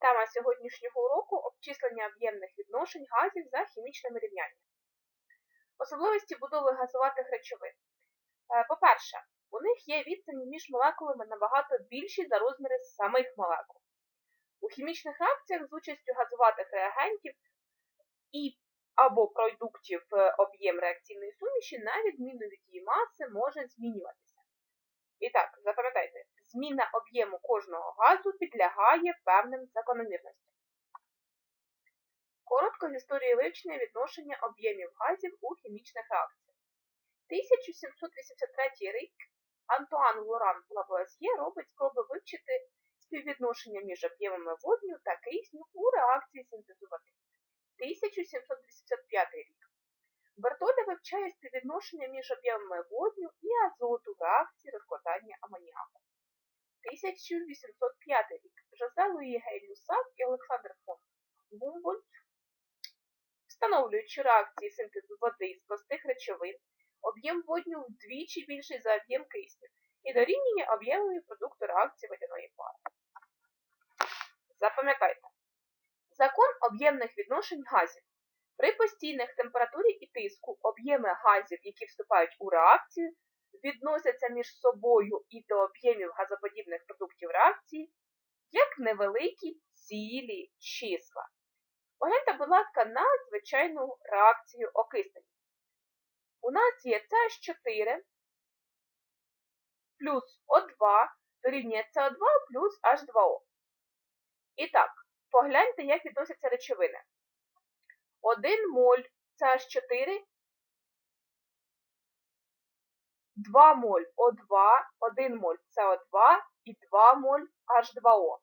Тема сьогоднішнього уроку обчислення об'ємних відношень газів за хімічними рівняннями. Особливості будови газуватих речовин. Е, По-перше, у них є відстані між молекулами набагато більші за розміри самих молекул. У хімічних реакціях з участю газуватих реагентів і або продуктів е, об'єм реакційної суміші на відміну від її маси може змінюватися. І так, запам'ятайте, зміна об'єму кожного газу підлягає певним закономірностям. Коротко з історії вивчення відношення об'ємів газів у хімічних реакціях. 1783 рік Антуан Лоран Лавуазьє робить спроби вивчити співвідношення між об'ємами водню та кисню у реакції синтезу води. 1785 рік Бертоля вивчає співвідношення між об'ємами водню і азоту в реакції розкладання амоніаку. 1805 рік Жозе Луї Гей-Люсак і Олександр фон Гумбольдт встановлюють, що реакції синтезу води з простих речовин об'єм водню вдвічі більший за об'єм кисню і дорівнює об'ємові продукту реакції водяної пари. Запам'ятайте. Закон об'ємних відношень газів. При постійних температурі і тиску об'єми газів, які вступають у реакцію, відносяться між собою і до об'ємів газоподібних продуктів реакції як невеликі цілі числа. Погляньте, будь ласка, на звичайну реакцію окиснення. У нас є CH4 плюс О2 дорівнює СО2 плюс H2O. І так, погляньте, як відносяться речовини. 1 моль CH4, 2 моль О2, 1 моль СО2 і 2 моль H2O.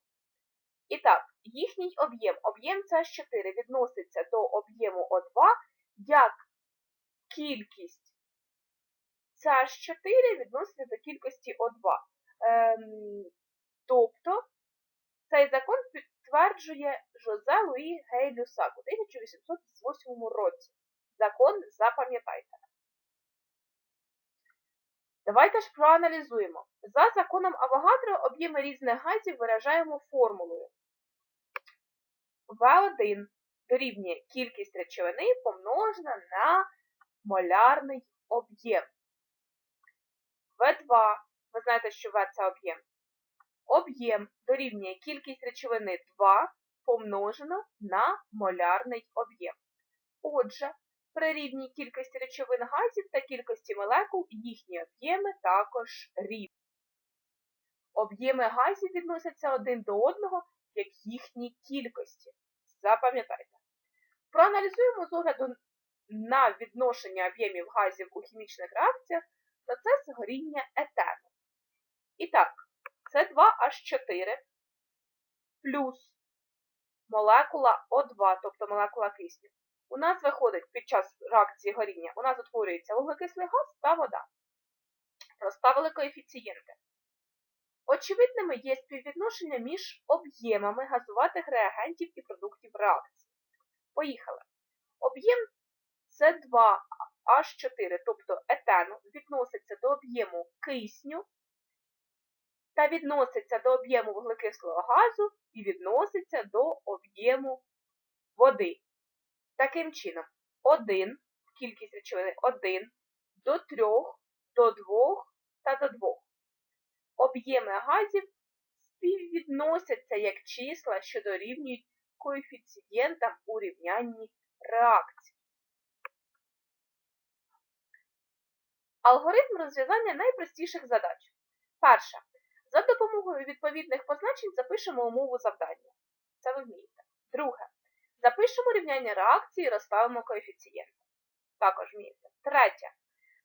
І так, їхній об'єм, об'єм CH4 відноситься до об'єму О2 як кількість CH4 відноситься до кількості О2. Ем, тобто, цей закон підтверджує Жозе Луї Гей-Люсак у 1808 році. Закон запам'ятайте. Давайте ж проаналізуємо. За законом Авогадро об'єми різних газів виражаємо формулою. В1 дорівнює кількість речовини помножена на молярний об'єм. В2, ви знаєте, що В це об'єм. Об'єм дорівнює кількість речовини 2 помножено на молярний об'єм. Отже, при рівній кількості речовин газів та кількості молекул їхні об'єми також рівні. Об'єми газів відносяться один до одного як їхні кількості. Запам'ятайте. Проаналізуємо з огляду на відношення об'ємів газів у хімічних реакціях процес горіння етену. І так, С2H4 плюс молекула О2, тобто молекула кисню. У нас виходить під час реакції горіння, у нас утворюється вуглекислий газ та вода. Розставили коефіцієнти. Очевидними є співвідношення між об'ємами газуватих реагентів і продуктів реакції. Поїхали. Об'єм С2H4, тобто етену, відноситься до об'єму кисню та відноситься до об'єму вуглекислого газу і відноситься до об'єму води. Таким чином, 1, кількість речовини 1 до 3, до 2 та до 2. Об'єми газів співвідносяться як числа, що дорівнюють коефіцієнтам у рівнянні реакцій. Алгоритм розв'язання найпростіших задач. Перше. За допомогою відповідних позначень запишемо умову завдання. Це ви вмієте. Друге. Запишемо рівняння реакції і розставимо коефіцієнти. Також вмієте. Третє.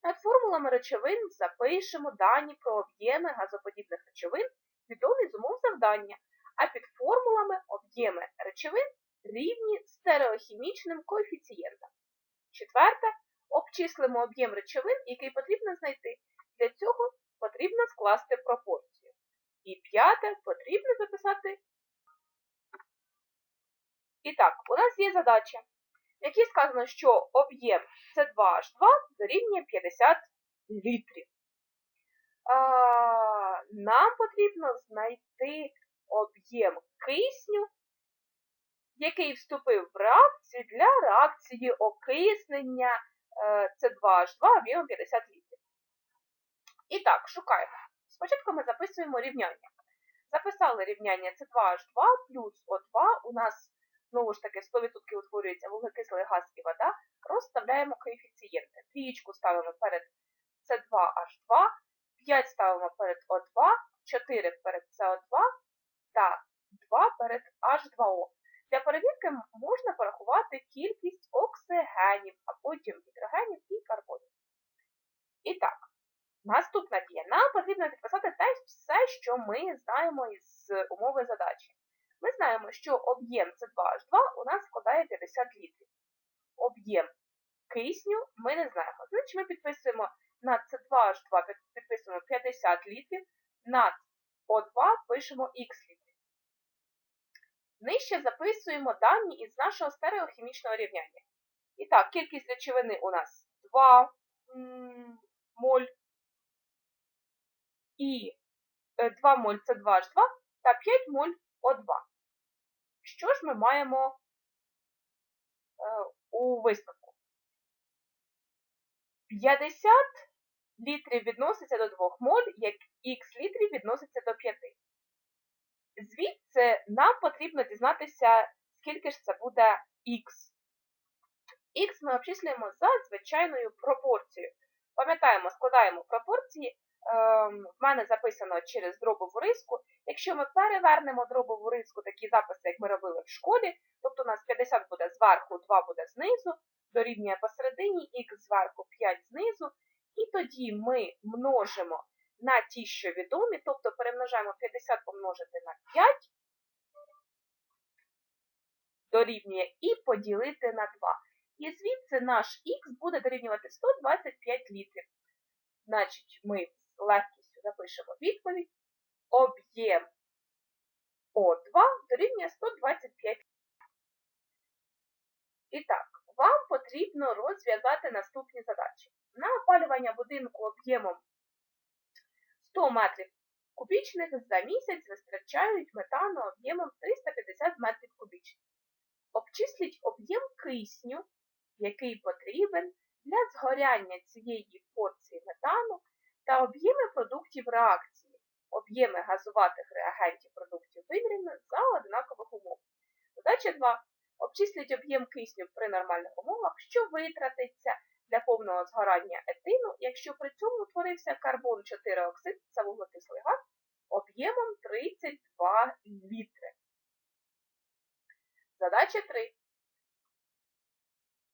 Над формулами речовин запишемо дані про об'єми газоподібних речовин, відомі з умов завдання, а під формулами об'єми речовин рівні стереохімічним коефіцієнтам. Четверте. Обчислимо об'єм речовин, який потрібно знайти. Для цього потрібно скласти пропорцію. І п'яте, потрібно записати. І так, у нас є задача, в якій сказано, що об'єм С2H2 дорівнює 50 літрів. А, нам потрібно знайти об'єм кисню, який вступив в реакцію для реакції окиснення е, С2H2 об'ємом 50 літрів. І так, шукаємо. Спочатку ми записуємо рівняння. Записали рівняння С2H2 плюс О2. У нас, знову ж таки, 100% утворюється вуглекислий газ і вода. Розставляємо коефіцієнти. Трієчку ставимо перед С2H2, 5 ставимо перед О2, 4 перед СО2 та 2 перед H2O. Для перевірки можна порахувати кількість оксигенів, а потім гідрогенів і карбонів. І так, наступна дія. Нам потрібно підписати те все, що ми знаємо із умови задачі. Ми знаємо, що об'єм С2H2 у нас складає 50 літрів. Об'єм кисню ми не знаємо. Значить, ми підписуємо на С2H2 підписуємо 50 літрів, на О2 пишемо Х літрів. Нижче записуємо дані із нашого стереохімічного рівняння. І так, кількість речовини у нас 2 моль і 2 моль це 2H2 та 5 моль О2. Що ж ми маємо у висновку? 50 літрів відноситься до 2 моль, як х літрів відноситься до 5. Звідси нам потрібно дізнатися, скільки ж це буде х. Х ми обчислюємо за звичайною пропорцією. Пам'ятаємо, складаємо пропорції. Ем, в мене записано через дробову риску. Якщо ми перевернемо дробову риску, такі записи, як ми робили в школі, тобто у нас 50 буде зверху, 2 буде знизу, дорівнює посередині, х зверху, 5 знизу. І тоді ми множимо на ті, що відомі, тобто перемножаємо 50 помножити на 5, дорівнює і поділити на 2. І звідси наш х буде дорівнювати 125 літрів. Значить, ми легкістю запишемо відповідь. Об'єм О2 дорівнює 125 літрів. І так, вам потрібно розв'язати наступні задачі. На опалювання будинку об'ємом 100 метрів кубічних за місяць вистачають метану об'ємом 350 метрів кубічних. Обчисліть об'єм кисню, який потрібен для згоряння цієї порції метану та об'єми продуктів реакції, об'єми газуватих реагентів продуктів вимірено за однакових умов. Задача 2. Обчисліть об'єм кисню при нормальних умовах, що витратиться для повного згорання етину, якщо при цьому утворився карбон 4 оксид, це вуглекислий газ, об'ємом 32 літри. Задача 3.